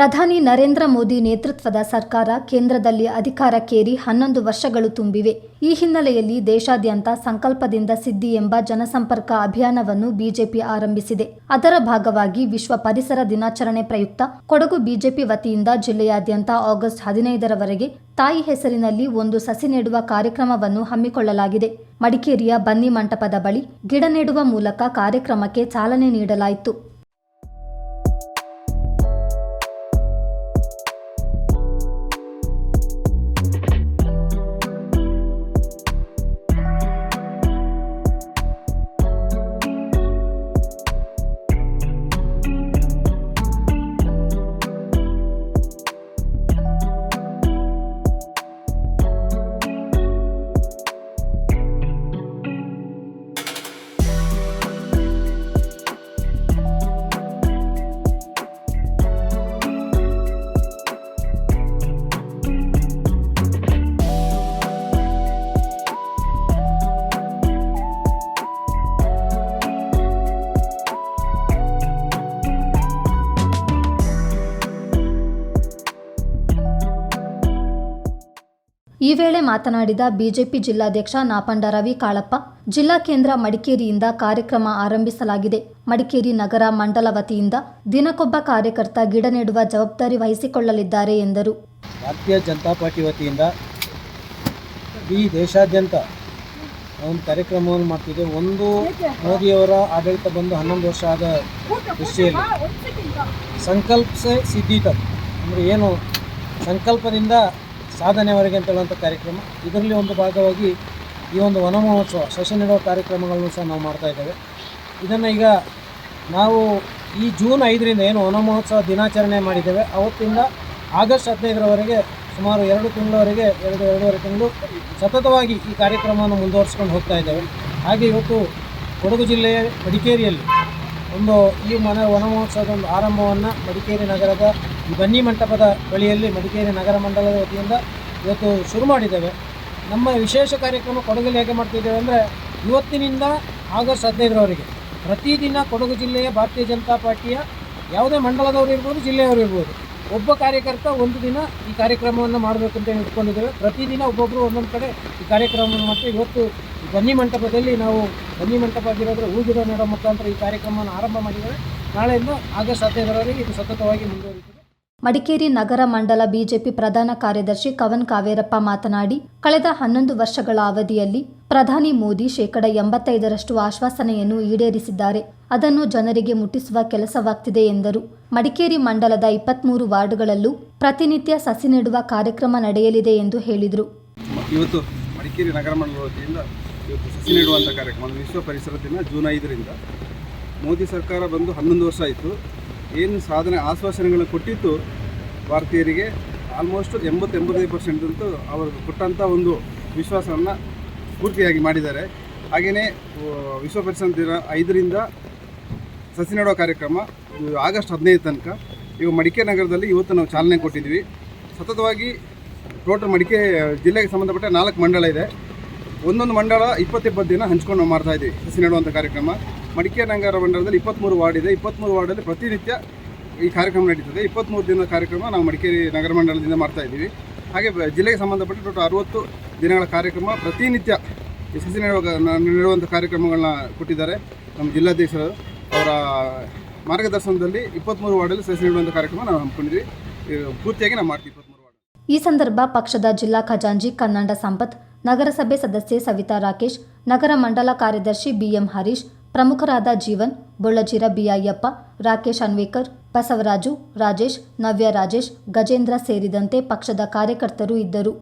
ಪ್ರಧಾನಿ ನರೇಂದ್ರ ಮೋದಿ ನೇತೃತ್ವದ ಸರ್ಕಾರ ಕೇಂದ್ರದಲ್ಲಿ ಅಧಿಕಾರಕ್ಕೇರಿ ಹನ್ನೊಂದು ವರ್ಷಗಳು ತುಂಬಿವೆ. ಈ ಹಿನ್ನೆಲೆಯಲ್ಲಿ ದೇಶಾದ್ಯಂತ ಸಂಕಲ್ಪದಿಂದ ಸಿದ್ಧಿ ಎಂಬ ಜನಸಂಪರ್ಕ ಅಭಿಯಾನವನ್ನು ಬಿಜೆಪಿ ಆರಂಭಿಸಿದೆ. ಅದರ ಭಾಗವಾಗಿ ವಿಶ್ವ ಪರಿಸರ ದಿನಾಚರಣೆ ಪ್ರಯುಕ್ತ ಕೊಡಗು ಬಿಜೆಪಿ ವತಿಯಿಂದ ಜಿಲ್ಲೆಯಾದ್ಯಂತ ಆಗಸ್ಟ್ ಹದಿನೈದರವರೆಗೆ ತಾಯಿ ಹೆಸರಿನಲ್ಲಿ ಒಂದು ಸಸಿ ನೆಡುವ ಕಾರ್ಯಕ್ರಮವನ್ನು ಹಮ್ಮಿಕೊಳ್ಳಲಾಗಿದೆ. ಮಡಿಕೇರಿಯ ಬನ್ನಿ ಮಂಟಪದ ಬಳಿ ಗಿಡ ನೆಡುವ ಮೂಲಕ ಕಾರ್ಯಕ್ರಮಕ್ಕೆ ಚಾಲನೆ ನೀಡಲಾಯಿತು. ಈ ವೇಳೆ ಮಾತನಾಡಿದ ಬಿಜೆಪಿ ಜಿಲ್ಲಾಧ್ಯಕ್ಷ ನಾಪಂಡ ರವಿ ಕಾಳಪ್ಪ, ಜಿಲ್ಲಾ ಕೇಂದ್ರ ಮಡಿಕೇರಿಯಿಂದ ಕಾರ್ಯಕ್ರಮ ಆರಂಭಿಸಲಾಗಿದೆ. ಮಡಿಕೇರಿ ನಗರ ಮಂಡಲ ವತಿಯಿಂದ ದಿನಕ್ಕೊಬ್ಬ ಕಾರ್ಯಕರ್ತ ಗಿಡ ನೆಡುವ ಜವಾಬ್ದಾರಿ ವಹಿಸಿಕೊಳ್ಳಲಿದ್ದಾರೆ ಎಂದರು. ಭಾರತೀಯ ಜನತಾ ಪಾರ್ಟಿ ವತಿಯಿಂದ ಇಡೀ ದೇಶಾದ್ಯಂತ ಒಂದು ಕಾರ್ಯಕ್ರಮವನ್ನು ಮಾಡ್ತಿದೆ. ಒಂದು ಮೋದಿಯವರ ಆಡಳಿತ ಬಂದು ಹನ್ನೊಂದು ವರ್ಷ ಆದ ದೃಷ್ಟಿಯಲ್ಲಿ ಸಂಕಲ್ಪ ಸಿದ್ಧಿ ಅಂದರೆ ಏನು ಸಂಕಲ್ಪದಿಂದ ಸಾಧನೆವರೆಗೆ ಅಂತ ಹೇಳುವಂಥ ಕಾರ್ಯಕ್ರಮ. ಇದರಲ್ಲಿ ಒಂದು ಭಾಗವಾಗಿ ಈ ಒಂದು ವನ ಮಹೋತ್ಸವ ಸಸಿ ನೆಡುವ ಕಾರ್ಯಕ್ರಮಗಳನ್ನು ಸಹ ನಾವು ಮಾಡ್ತಾ ಇದ್ದೇವೆ. ಇದನ್ನು ಈಗ ನಾವು ಈ ಜೂನ್ ಐದರಿಂದ ಏನು ವನ ಮಹೋತ್ಸವ ದಿನಾಚರಣೆ ಮಾಡಿದ್ದೇವೆ. ಅವತ್ತಿಂದ ಆಗಸ್ಟ್ ಹದಿನೈದರವರೆಗೆ ಸುಮಾರು ಎರಡು ತಿಂಗಳವರೆಗೆ, ಎರಡು, ಎರಡೂವರೆ ತಿಂಗಳು ಸತತವಾಗಿ ಈ ಕಾರ್ಯಕ್ರಮವನ್ನು ಮುಂದುವರಿಸ್ಕೊಂಡು ಹೋಗ್ತಾ ಇದ್ದೇವೆ. ಹಾಗೆ ಇವತ್ತು ಕೊಡಗು ಜಿಲ್ಲೆಯ ಮಡಿಕೇರಿಯಲ್ಲಿ ಒಂದು ಈ ಮನೆ ವನ ಮಹೋತ್ಸವದ ಒಂದು ಆರಂಭವನ್ನು ಮಡಿಕೇರಿ ನಗರದ ಈ ಬನ್ನಿ ಮಂಟಪದ ಬಳಿಯಲ್ಲಿ ಮಡಿಕೇರಿ ನಗರ ಮಂಡಲದ ವತಿಯಿಂದ ಇವತ್ತು ಶುರು ಮಾಡಿದ್ದೇವೆ. ನಮ್ಮ ವಿಶೇಷ ಕಾರ್ಯಕ್ರಮ ಕೊಡಗಲ್ಲಿ ಹೇಗೆ ಮಾಡ್ತಿದ್ದೇವೆ ಅಂದರೆ ಇವತ್ತಿನಿಂದ ಆಗಸ್ಟ್ ಹದಿನೈದರವರೆಗೆ ಪ್ರತಿದಿನ ಕೊಡಗು ಜಿಲ್ಲೆಯ ಭಾರತೀಯ ಜನತಾ ಪಾರ್ಟಿಯ ಯಾವುದೇ ಮಂಡಲದವರು ಇರ್ಬೋದು, ಜಿಲ್ಲೆಯವರು ಇರ್ಬೋದು, ಒಬ್ಬ ಕಾರ್ಯಕರ್ತ ಒಂದು ದಿನ ಈ ಕಾರ್ಯಕ್ರಮವನ್ನು ಮಾಡಬೇಕು ಅಂತ ಇಟ್ಕೊಂಡಿದ್ದೇವೆ. ಪ್ರತಿದಿನ ಒಬ್ಬೊಬ್ಬರು ಒಂದೊಂದು ಕಡೆ ಈ ಕಾರ್ಯಕ್ರಮವನ್ನು ಮತ್ತು ಇವತ್ತು ಬನ್ನಿ ಮಂಟಪದಲ್ಲಿ ನಾವು ಬನ್ನಿ ಮಂಟಪ ಆಗಿರೋದ್ರೆ ಹೂಗಿಡ ನೆಡೋ ಮುಖಾಂತರ ಈ ಕಾರ್ಯಕ್ರಮವನ್ನು ಆರಂಭ ಮಾಡಿದ್ದೇವೆ. ನಾಳೆಯಿಂದ ಆಗಸ್ಟ್ ಹದಿನೈದರವರೆಗೆ ಇದು ಸತತವಾಗಿ ಮುಂದುವರಿಯುತ್ತದೆ. ಮಡಿಕೇರಿ ನಗರ ಮಂಡಲ ಬಿಜೆಪಿ ಪ್ರಧಾನ ಕಾರ್ಯದರ್ಶಿ ಕವನ್ ಕಾವೇರಪ್ಪ ಮಾತನಾಡಿ, ಕಳೆದ ಹನ್ನೊಂದು ವರ್ಷಗಳ ಅವಧಿಯಲ್ಲಿ ಪ್ರಧಾನಿ ಮೋದಿ ಶೇಕಡ ಎಂಬತ್ತೈದರಷ್ಟು ಆಶ್ವಾಸನೆಯನ್ನು ಈಡೇರಿಸಿದ್ದಾರೆ. ಅದನ್ನು ಜನರಿಗೆ ಮುಟ್ಟಿಸುವ ಕೆಲಸವಾಗ್ತಿದೆ ಎಂದರು. ಮಡಿಕೇರಿ ಮಂಡಲದ ಇಪ್ಪತ್ಮೂರು ವಾರ್ಡ್ಗಳಲ್ಲೂ ಪ್ರತಿನಿತ್ಯ ಸಸಿ ನೆಡುವ ಕಾರ್ಯಕ್ರಮ ನಡೆಯಲಿದೆ ಎಂದು ಹೇಳಿದರು. ಇವತ್ತು ಮಡಿಕೇರಿ ನಗರ ಸಸಿ ನೆಡುವಂಥ ಕಾರ್ಯಕ್ರಮ ವಿಶ್ವ ಪರಿಸರ ದಿನ ಜೂನ್ ಐದರಿಂದ ಮೋದಿ ಸರ್ಕಾರ ಬಂದು ಹನ್ನೊಂದು ವರ್ಷ ಆಯಿತು. ಏನು ಸಾಧನೆ ಆಶ್ವಾಸನೆಗಳನ್ನು ಕೊಟ್ಟಿತ್ತು ಭಾರತೀಯರಿಗೆ ಆಲ್ಮೋಸ್ಟ್ ಎಂಬತ್ತೆಂಬತ್ತೈದು ಪರ್ಸೆಂಟ್ ಅಂತೂ ಅವರು ಕೊಟ್ಟಂಥ ಒಂದು ವಿಶ್ವಾಸವನ್ನು ಪೂರ್ತಿಯಾಗಿ ಮಾಡಿದ್ದಾರೆ. ಹಾಗೆಯೇ ವಿಶ್ವ ಪರಿಸರ ದಿನ ಐದರಿಂದ ಸಸಿ ನೆಡುವ ಕಾರ್ಯಕ್ರಮ ಆಗಸ್ಟ್ ಹದಿನೈದು ತನಕ. ಇವು ಮಡಿಕೆ ನಗರದಲ್ಲಿ ಇವತ್ತು ನಾವು ಚಾಲನೆ ಕೊಟ್ಟಿದ್ವಿ ಸತತವಾಗಿ ಟೋಟಲ್ ಮಡಿಕೆ, ಜಿಲ್ಲೆಗೆ ಸಂಬಂಧಪಟ್ಟ ನಾಲ್ಕು ಮಂಡಳ ಇದೆ. ಒಂದೊಂದು ಮಂಡಳ ಇಪ್ಪತ್ತಿಪ್ಪತ್ತು ದಿನ ಹಂಚ್ಕೊಂಡು ನಾವು ಮಾಡ್ತಾಯಿದ್ವಿ ಸಸಿ ನೆಡುವಂಥ ಕಾರ್ಯಕ್ರಮ. ಮಡಿಕೆ ನಂಗಾರ ಮಂಡಲದಲ್ಲಿ ಇಪ್ಪತ್ತ್ಮೂರು ವಾರ್ಡ್ ಇದೆ. ಇಪ್ಪತ್ತ್ಮೂರು ವಾರ್ಡಲ್ಲಿ ಪ್ರತಿನಿತ್ಯ ಈ ಕಾರ್ಯಕ್ರಮ ನಡೀತದೆ. ಇಪ್ಪತ್ತ್ಮೂರು ದಿನದ ಕಾರ್ಯಕ್ರಮ ನಾವು ಮಡಿಕೇರಿ ನಗರ ಮಂಡಲದಿಂದ ಮಾಡ್ತಾ ಇದ್ದೀವಿ. ಹಾಗೆ ಜಿಲ್ಲೆಗೆ ಸಂಬಂಧಪಟ್ಟ ಟೋಟಲ್ ಅರುವತ್ತು ದಿನಗಳ ಕಾರ್ಯಕ್ರಮ ಪ್ರತಿನಿತ್ಯ ನೆಡುವ ನೆಡುವಂಥ ಕಾರ್ಯಕ್ರಮಗಳನ್ನ ಕೊಟ್ಟಿದ್ದಾರೆ ನಮ್ಮ ಜಿಲ್ಲಾಧ್ಯಕ್ಷರು. ಅವರ ಮಾರ್ಗದರ್ಶನದಲ್ಲಿ ಇಪ್ಪತ್ತ್ಮೂರು ವಾರ್ಡಲ್ಲಿ ಸಸಿ ನೀಡುವಂಥ ಕಾರ್ಯಕ್ರಮ ನಾವು ಹಮ್ಮಿಕೊಂಡಿದ್ವಿ ಪೂರ್ತಿಯಾಗಿ ನಾವು ಮಾಡ್ತೀವಿ ಇಪ್ಪತ್ತ್ಮೂರು ವಾರ್ಡ್. ಈ ಸಂದರ್ಭ ಪಕ್ಷದ ಜಿಲ್ಲಾ ಖಜಾಂಜಿ ಕನ್ನಡ ಸಂಪತ್, ನಗರಸಭೆ ಸದಸ್ಯೆ ಸವಿತಾ ರಾಕೇಶ್, ನಗರ ಮಂಡಲ ಕಾರ್ಯದರ್ಶಿ ಬಿಎಂ ಹರೀಶ್ ಪ್ರಮುಖರಾದ ಜೀವನ್, ಬೊಳ್ಳಜಿರ, ಬಿಐಯಪ್ಪ, ರಾಕೇಶ್ ಅನ್ವೇಕರ್, ಬಸವರಾಜು, ರಾಜೇಶ್, ನವ್ಯ ರಾಜೇಶ್, ಗಜೇಂದ್ರ ಸೇರಿದಂತೆ ಪಕ್ಷದ ಕಾರ್ಯಕರ್ತರು ಇದ್ದರು.